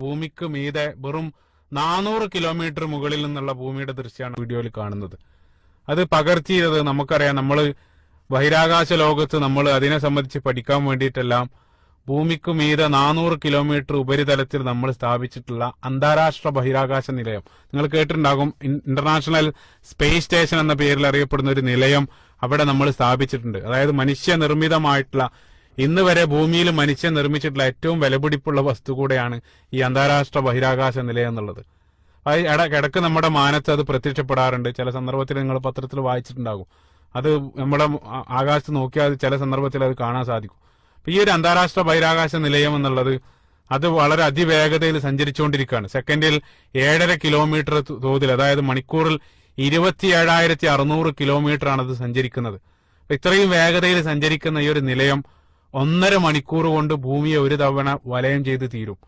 ഭൂമിക്ക് മീതെ വെറും നാനൂറ് കിലോമീറ്റർ മുകളിൽ നിന്നുള്ള ഭൂമിയുടെ ദൃശ്യമാണ് വീഡിയോയിൽ കാണുന്നത്. അത് പകർത്തിയത് നമുക്കറിയാം. നമ്മൾ ബഹിരാകാശ ലോകത്ത് നമ്മൾ അതിനെ സംബന്ധിച്ച് പഠിക്കാൻ വേണ്ടിയിട്ടെല്ലാം ഭൂമിക്ക് മീതെ നാനൂറ് കിലോമീറ്റർ ഉപരിതലത്തിൽ നമ്മൾ സ്ഥാപിച്ചിട്ടുള്ള അന്താരാഷ്ട്ര ബഹിരാകാശ നിലയം. നിങ്ങൾ കേട്ടിട്ടുണ്ടാകും. ഇന്റർനാഷണൽ സ്പേസ് സ്റ്റേഷൻ എന്ന പേരിൽ അറിയപ്പെടുന്ന ഒരു നിലയം അവിടെ നമ്മൾ സ്ഥാപിച്ചിട്ടുണ്ട്. അതായത് മനുഷ്യ നിർമ്മിതമായിട്ടുള്ള ഇന്ന് വരെ ഭൂമിയിൽ മനുഷ്യൻ നിർമ്മിച്ചിട്ടുള്ള ഏറ്റവും വിലപിടിപ്പുള്ള വസ്തു കൂടെയാണ് ഈ അന്താരാഷ്ട്ര ബഹിരാകാശ നിലയം എന്നുള്ളത്. അത് കിടക്ക് നമ്മുടെ മാനത്ത് അത് പ്രത്യക്ഷപ്പെടാറുണ്ട്. ചില സന്ദർഭത്തിൽ നിങ്ങൾ പത്രത്തിൽ വായിച്ചിട്ടുണ്ടാകും. അത് നമ്മുടെ ആകാശത്ത് നോക്കിയാൽ ചില സന്ദർഭത്തിൽ അത് കാണാൻ സാധിക്കും. ഈ ഒരു അന്താരാഷ്ട്ര ബഹിരാകാശ നിലയം എന്നുള്ളത് അത് വളരെ അതിവേഗതയിൽ സഞ്ചരിച്ചുകൊണ്ടിരിക്കുകയാണ്. സെക്കൻഡിൽ ഏഴര കിലോമീറ്റർ തോതിൽ അതായത് മണിക്കൂറിൽ ഇരുപത്തി ഏഴായിരത്തി അറുന്നൂറ് കിലോമീറ്റർ ആണ് അത് സഞ്ചരിക്കുന്നത് ഇത്രയും വേഗതയിൽ സഞ്ചരിക്കുന്ന ഈ ഒരു നിലയം ഒന്നര മണിക്കൂർ കൊണ്ട് ഭൂമിയെ ഒരു തവണ വലയം ചെയ്ത് തീരും.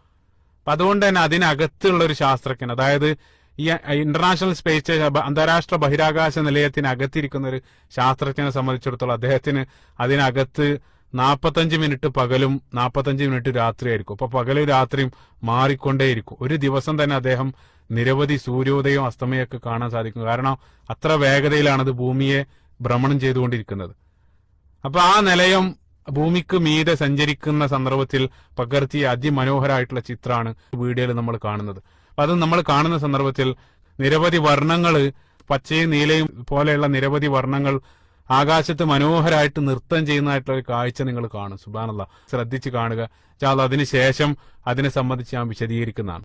അപ്പൊ അതുകൊണ്ട് തന്നെ അതിനകത്തുള്ള ഒരു ശാസ്ത്രജ്ഞൻ അതായത് ഈ ഇന്റർനാഷണൽ സ്പേസ് അന്താരാഷ്ട്ര ബഹിരാകാശ നിലയത്തിനകത്തിരിക്കുന്ന ഒരു ശാസ്ത്രജ്ഞനെ സംബന്ധിച്ചിടത്തോളം അദ്ദേഹത്തിന് അതിനകത്ത് നാൽപ്പത്തഞ്ച് മിനിറ്റ് പകലും നാൽപ്പത്തഞ്ച് മിനിറ്റ് രാത്രിയായിരിക്കും. അപ്പൊ പകലും രാത്രിയും മാറിക്കൊണ്ടേയിരിക്കും. ഒരു ദിവസം തന്നെ അദ്ദേഹം നിരവധി സൂര്യോദയവും അസ്തമയൊക്കെ കാണാൻ സാധിക്കും. കാരണം അത്ര വേഗതയിലാണ് അത് ഭൂമിയെ ഭ്രമണം ചെയ്തുകൊണ്ടിരിക്കുന്നത്. അപ്പൊ ആ നിലയം ഭൂമിക്ക് മീതെ സഞ്ചരിക്കുന്ന സന്ദർഭത്തിൽ പകർത്തിയ അതിമനോഹരമായിട്ടുള്ള ചിത്രമാണ് വീഡിയോയിൽ നമ്മൾ കാണുന്നത്. അപ്പൊ അത് നമ്മൾ കാണുന്ന സന്ദർഭത്തിൽ നിരവധി വർണങ്ങൾ പച്ചയും നീലയും പോലെയുള്ള നിരവധി വർണങ്ങൾ ആകാശത്ത് മനോഹരമായിട്ട് നൃത്തം ചെയ്യുന്നതായിട്ടുള്ള ഒരു കാഴ്ച നിങ്ങൾ കാണും. സുബാനുള്ള ശ്രദ്ധിച്ച് കാണുക. അതിനുശേഷം അതിനെ സംബന്ധിച്ച് ഞാൻ വിശദീകരിക്കുന്നതാണ്.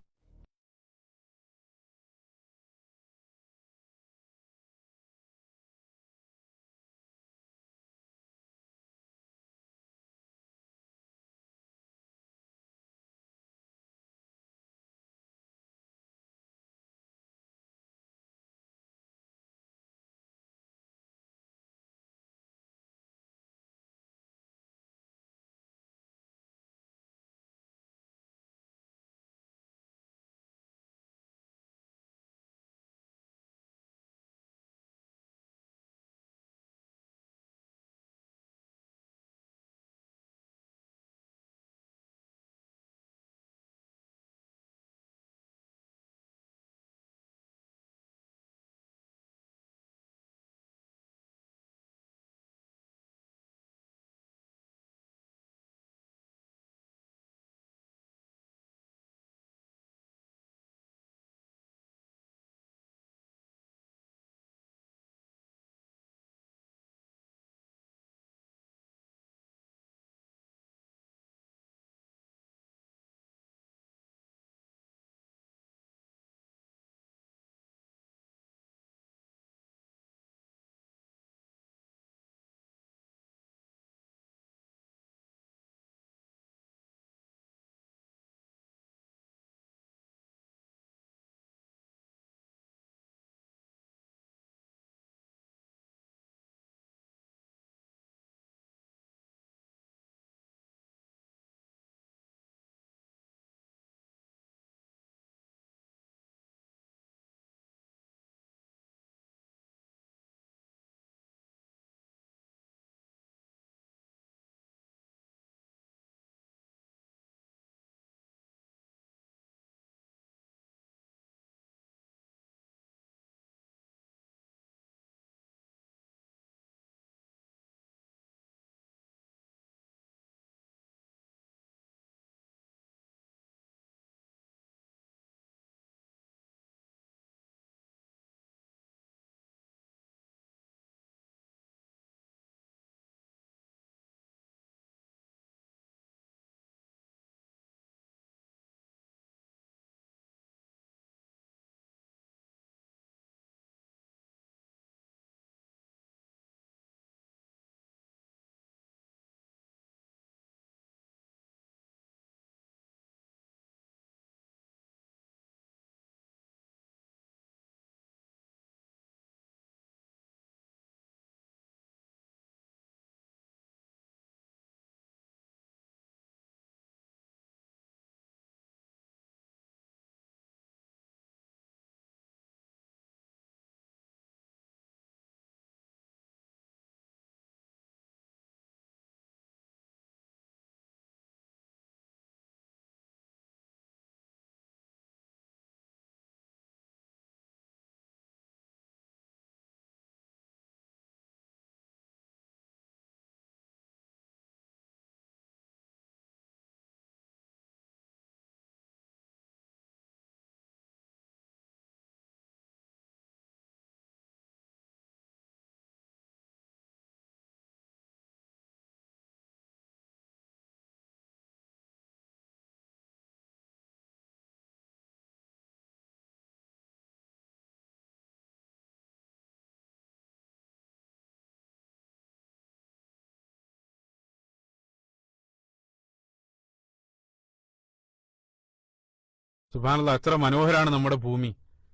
സുബാനുള്ള അത്ര മനോഹരാണ് നമ്മുടെ ഭൂമി.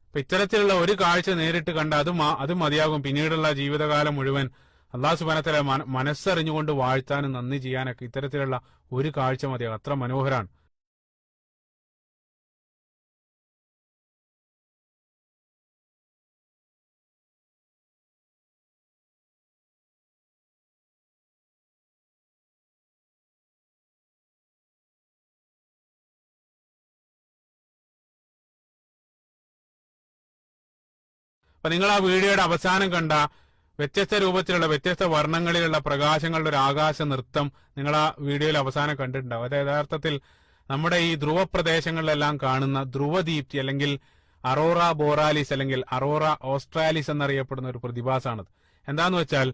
അപ്പൊ ഇത്തരത്തിലുള്ള ഒരു കാഴ്ച നേരിട്ട് കണ്ട അത് അത് മതിയാകും. പിന്നീടുള്ള ജീവിതകാലം മുഴുവൻ അള്ളാഹു സുബാനത്തല മനസ്സറിഞ്ഞുകൊണ്ട് വാഴ്ത്താനും നന്ദി ചെയ്യാനൊക്കെ ഇത്തരത്തിലുള്ള ഒരു കാഴ്ച മതിയാകും. അത്ര മനോഹരാണ്. അപ്പൊ നിങ്ങൾ ആ വീഡിയോയുടെ അവസാനം കണ്ട വ്യത്യസ്ത രൂപത്തിലുള്ള വ്യത്യസ്ത വർണങ്ങളിലുള്ള പ്രകാശങ്ങളുടെ ഒരു ആകാശ നൃത്തം നിങ്ങൾ ആ വീഡിയോയിൽ അവസാനം കണ്ടിട്ടുണ്ടാവും. അത് യഥാർത്ഥത്തിൽ നമ്മുടെ ഈ ധ്രുവ പ്രദേശങ്ങളിലെല്ലാം കാണുന്ന ധ്രുവദീപ്തി അല്ലെങ്കിൽ അറോറ ബോറാലിസ് അല്ലെങ്കിൽ അറോറ ഓസ്ട്രാലിസ് എന്നറിയപ്പെടുന്ന ഒരു പ്രതിഭാസമാണത് എന്താന്ന് വെച്ചാൽ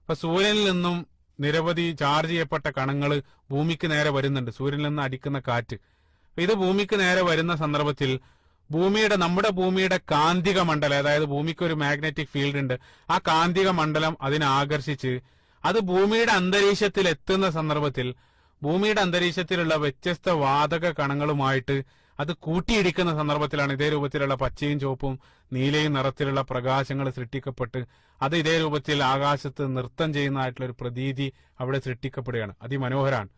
ഇപ്പൊ സൂര്യനിൽ നിന്നും നിരവധി ചാർജ് ചെയ്യപ്പെട്ട കണങ്ങൾ ഭൂമിക്ക് നേരെ വരുന്നുണ്ട്. സൂര്യനിൽ നിന്ന് അടിക്കുന്ന കാറ്റ്. ഇത് ഭൂമിക്ക് നേരെ വരുന്ന സന്ദർഭത്തിൽ ഭൂമിയുടെ നമ്മുടെ ഭൂമിയുടെ കാന്തിക മണ്ഡലം അതായത് ഭൂമിക്ക് ഒരു മാഗ്നറ്റിക് ഫീൽഡ് ഉണ്ട് ആ കാന്തിക മണ്ഡലം അതിനെ ആകർഷിച്ച് അത് ഭൂമിയുടെ അന്തരീക്ഷത്തിൽ എത്തുന്ന സന്ദർഭത്തിൽ ഭൂമിയുടെ അന്തരീക്ഷത്തിലുള്ള വ്യത്യസ്ത വാതക കണങ്ങളുമായിട്ട് അത് കൂട്ടിയിടിക്കുന്ന സന്ദർഭത്തിലാണ് ഇതേ രൂപത്തിലുള്ള പച്ചയും ചുവപ്പും നീലയും നിറത്തിലുള്ള പ്രകാശങ്ങൾ സൃഷ്ടിക്കപ്പെട്ട് അത് ഇതേ രൂപത്തിൽ ആകാശത്ത് നൃത്തം ചെയ്യുന്നതായിട്ടുള്ള ഒരു പ്രതീതി അവിടെ സൃഷ്ടിക്കപ്പെടുകയാണ്. അതിമനോഹരാണ്.